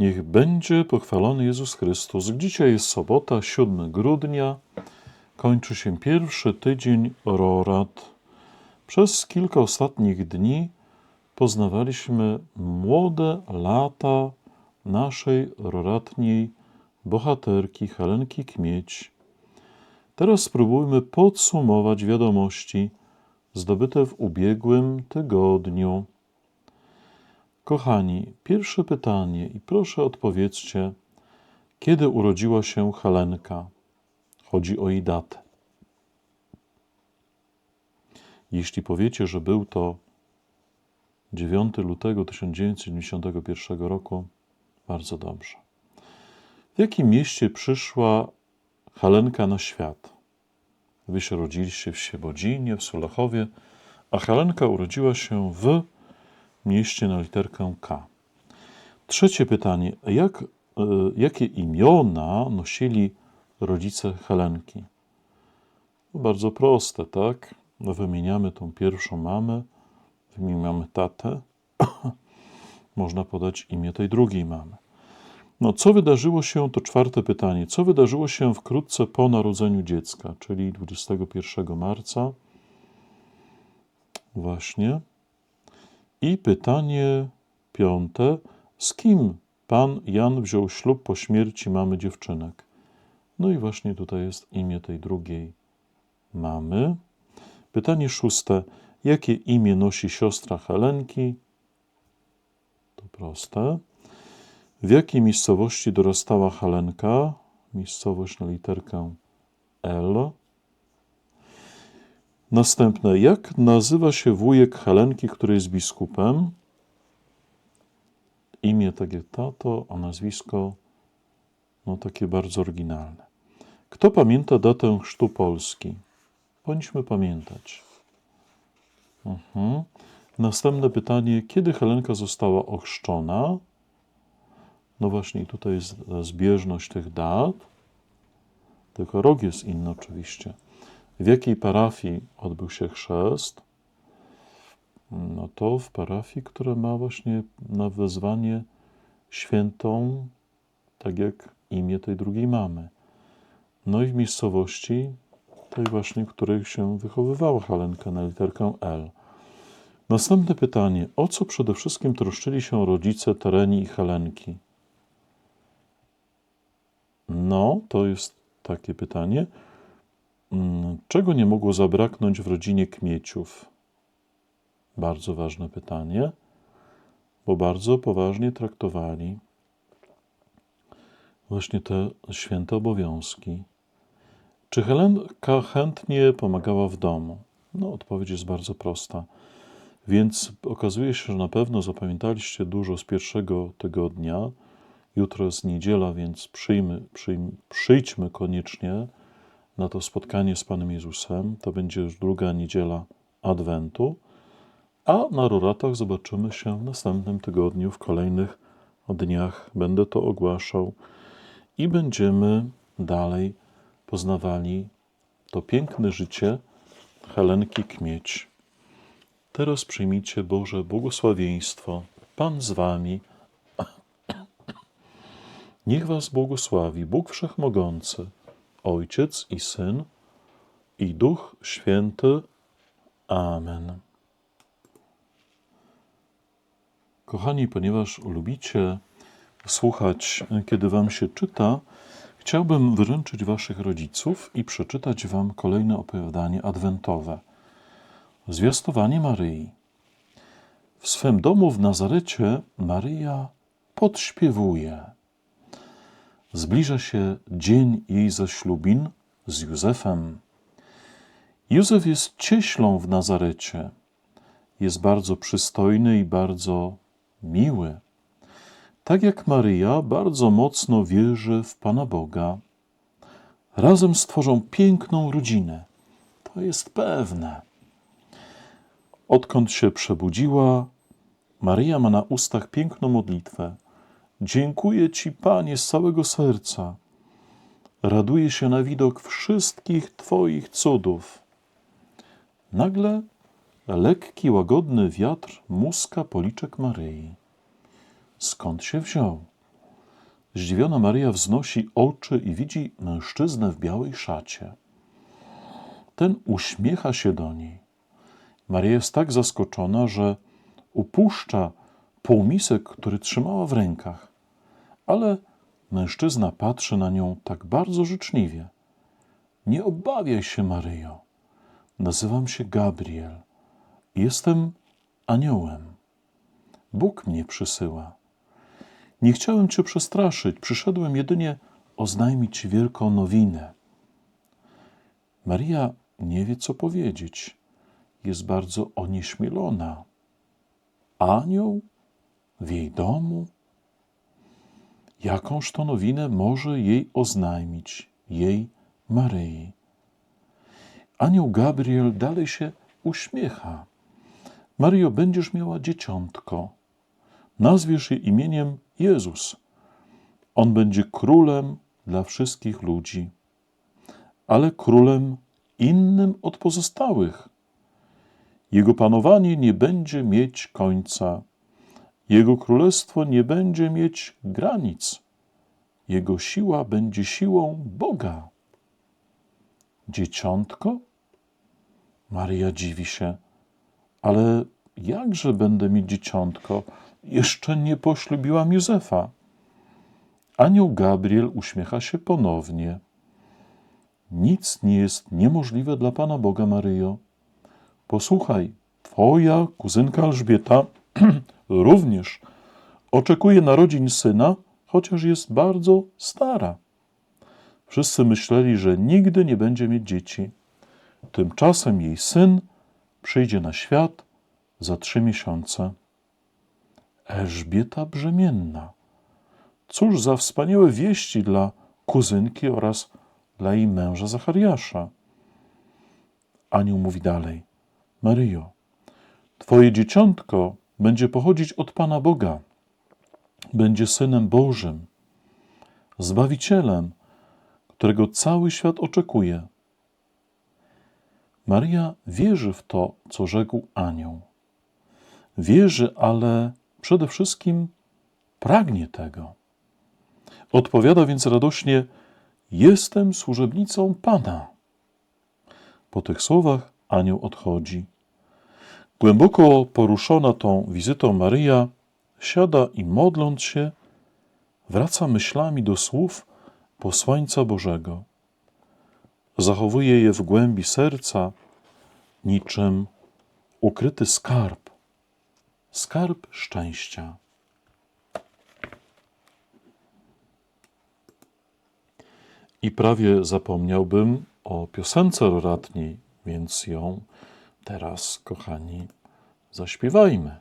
Niech będzie pochwalony Jezus Chrystus. Dzisiaj jest sobota, 7 grudnia. Kończy się pierwszy tydzień Rorat. Przez kilka ostatnich dni poznawaliśmy młode lata naszej roratniej bohaterki Helenki Kmieć. Teraz spróbujmy podsumować wiadomości zdobyte w ubiegłym tygodniu. Kochani, pierwsze pytanie i proszę odpowiedzcie, kiedy urodziła się Helenka? Chodzi o jej datę. Jeśli powiecie, że był to 9 lutego 1991 roku, bardzo dobrze. W jakim mieście przyszła Helenka na świat? Wy się rodziliście w Świebodzinie, w Sulechowie, a Helenka urodziła się w mieście na literkę K. Trzecie pytanie. Jak, y, jakie imiona nosili rodzice Helenki? No bardzo proste, tak? No wymieniamy tą pierwszą mamę, wymieniamy tatę. Można podać imię tej drugiej mamy. No, co wydarzyło się, to czwarte pytanie. Co wydarzyło się wkrótce po narodzeniu dziecka, czyli 21 marca? Właśnie. I pytanie piąte. Z kim pan Jan wziął ślub po śmierci mamy dziewczynek? No i właśnie tutaj jest imię tej drugiej mamy. Pytanie szóste. Jakie imię nosi siostra Helenki? To proste. W jakiej miejscowości dorastała Helenka? Miejscowość na literkę L. Następne. Jak nazywa się wujek Helenki, który jest biskupem? Imię tak jak tato, a nazwisko no takie bardzo oryginalne. Kto pamięta datę chrztu Polski? Powinniśmy pamiętać. Mhm. Następne pytanie. Kiedy Helenka została ochrzczona? No właśnie, tutaj jest zbieżność tych dat. Tylko rok jest inny oczywiście. W jakiej parafii odbył się chrzest? No to w parafii, która ma właśnie na wezwanie świętą, tak jak imię tej drugiej mamy. No i w miejscowości, tej właśnie, w której się wychowywała Halenka na literkę L. Następne pytanie. O co przede wszystkim troszczyli się rodzice Tereni i Helenki? No, to jest takie pytanie. Mm, Czego nie mogło zabraknąć w rodzinie Kmieciów? Bardzo ważne pytanie, bo bardzo poważnie traktowali właśnie te święte obowiązki. Czy Helenka chętnie pomagała w domu? No, odpowiedź jest bardzo prosta. Więc okazuje się, że na pewno zapamiętaliście dużo z pierwszego tygodnia. Jutro jest niedziela, więc przyjmy, przyjm, przyjdźmy koniecznie na to spotkanie z Panem Jezusem. To będzie już druga niedziela Adwentu. A na roratach zobaczymy się w następnym tygodniu, w kolejnych dniach. Będę to ogłaszał i będziemy dalej poznawali to piękne życie Helenki Kmieć. Teraz przyjmijcie Boże błogosławieństwo. Pan z wami. Niech was błogosławi Bóg Wszechmogący, Ojciec i Syn i Duch Święty. Amen. Kochani, ponieważ lubicie słuchać, kiedy wam się czyta, chciałbym wyręczyć waszych rodziców i przeczytać wam kolejne opowiadanie adwentowe. Zwiastowanie Maryi. W swym domu w Nazarecie Maryja podśpiewuje. Zbliża się dzień jej zaślubin z Józefem. Józef jest cieślą w Nazarecie. Jest bardzo przystojny i bardzo miły. Tak jak Maryja, bardzo mocno wierzy w Pana Boga. Razem stworzą piękną rodzinę. To jest pewne. Odkąd się przebudziła, Maryja ma na ustach piękną modlitwę. Dziękuję Ci, Panie, z całego serca. Raduję się na widok wszystkich Twoich cudów. Nagle lekki, łagodny wiatr muska policzek Maryi. Skąd się wziął? Zdziwiona Maryja wznosi oczy i widzi mężczyznę w białej szacie. Ten uśmiecha się do niej. Maryja jest tak zaskoczona, że upuszcza półmisek, który trzymała w rękach. Ale mężczyzna patrzy na nią tak bardzo życzliwie. Nie obawiaj się, Maryjo. Nazywam się Gabriel. Jestem aniołem. Bóg mnie przysyła. Nie chciałem cię przestraszyć, przyszedłem jedynie oznajmić ci wielką nowinę. Maria nie wie, co powiedzieć. Jest bardzo onieśmielona. Anioł w jej domu? Jakąż to nowinę może jej oznajmić, jej Maryi? Anioł Gabriel dalej się uśmiecha. Mario, będziesz miała dzieciątko. Nazwiesz je imieniem Jezus. On będzie królem dla wszystkich ludzi, ale królem innym od pozostałych. Jego panowanie nie będzie mieć końca. Jego królestwo nie będzie mieć granic. Jego siła będzie siłą Boga. Dzieciątko? Maria dziwi się. Ale jakże będę mieć dzieciątko? Jeszcze nie poślubiłam Józefa. Anioł Gabriel uśmiecha się ponownie. Nic nie jest niemożliwe dla Pana Boga, Maryjo. Posłuchaj, twoja kuzynka Elżbieta również oczekuje narodzin syna, chociaż jest bardzo stara. Wszyscy myśleli, że nigdy nie będzie mieć dzieci. Tymczasem jej syn przyjdzie na świat za trzy miesiące. Elżbieta brzemienna. Cóż za wspaniałe wieści dla kuzynki oraz dla jej męża Zachariasza. Anioł mówi dalej: Maryjo, Twoje dzieciątko będzie pochodzić od Pana Boga, będzie synem Bożym, zbawicielem, którego cały świat oczekuje. Maria wierzy w to, co rzekł anioł. Wierzy, ale przede wszystkim pragnie tego. Odpowiada więc radośnie: Jestem służebnicą Pana. Po tych słowach anioł odchodzi. Głęboko poruszona tą wizytą Maryja siada i modląc się, wraca myślami do słów posłańca Bożego. Zachowuje je w głębi serca, niczym ukryty skarb, skarb szczęścia. I prawie zapomniałbym o piosence roratniej, więc ją teraz, kochani, zaśpiewajmy.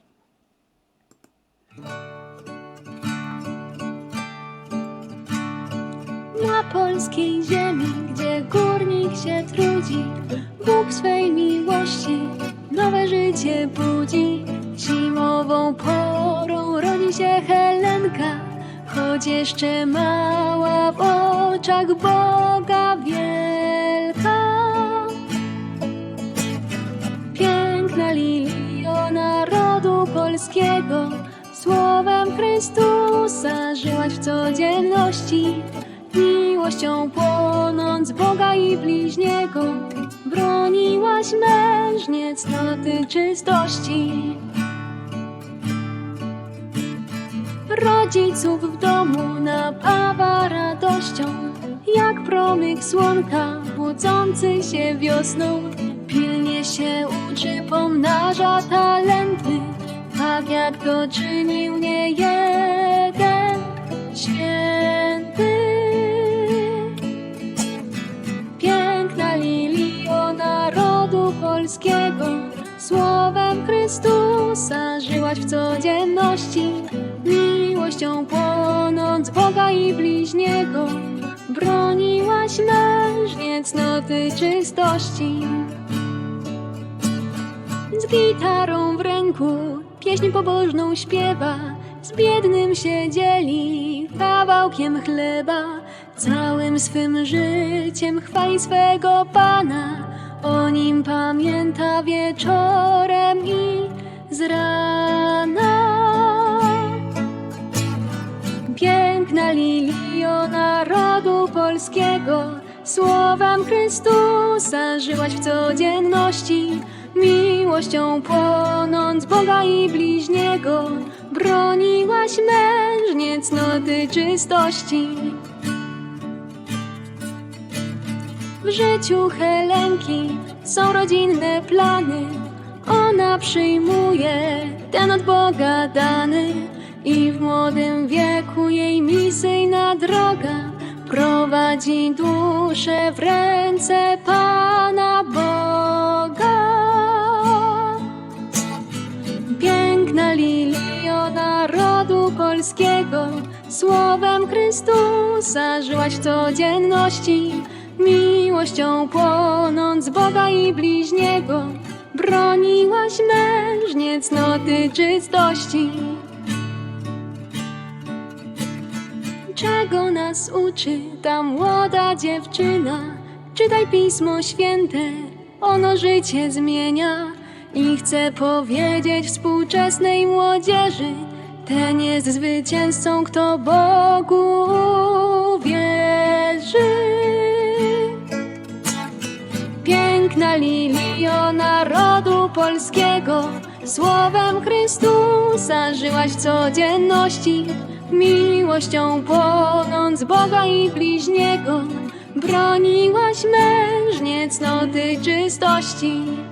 Na polskiej ziemi, gdzie górnik się trudzi, Bóg swej miłości nowe życie budzi. Zimową porą rodzi się Helenka, choć jeszcze mała w oczach Boga wielka. Słowem Chrystusa żyłaś w codzienności. Miłością płonąc Boga i bliźniego, broniłaś mężnie cnoty czystości. Rodziców w domu napawa radością, jak promyk słonka budzący się wiosną. Pilnie się uczy, pomnaża talenty, tak to czynił nie jeden święty. Piękna lilio narodu polskiego, słowem Chrystusa żyłaś w codzienności, miłością płonąc Boga i bliźniego, broniłaś mężnie cnoty czystości. Z gitarą w ręku pieśń pobożną śpiewa, z biednym się dzieli kawałkiem chleba, całym swym życiem chwali swego Pana, o nim pamięta wieczorem i z rana. Piękna lilio narodu polskiego, słowem Chrystusa żyłaś w codzienności, miłością płonąc Boga i bliźniego, broniłaś mężnie cnoty czystości. W życiu Helenki są rodzinne plany. Ona przyjmuje ten od Boga dany i w młodym wieku jej misyjna droga prowadzi duszę w ręce Pana Boga. Słowem Chrystusa żyłaś w codzienności, miłością płonąc Boga i bliźniego, broniłaś mężnie cnoty czystości. Czego nas uczy ta młoda dziewczyna? Czytaj Pismo Święte, ono życie zmienia. I chcę powiedzieć współczesnej młodzieży, ten jest zwycięzcą, kto Bogu wierzy. Piękna lilio narodu polskiego, słowem Chrystusa żyłaś codzienności, miłością płonąc Boga i bliźniego, broniłaś mężnie cnoty czystości.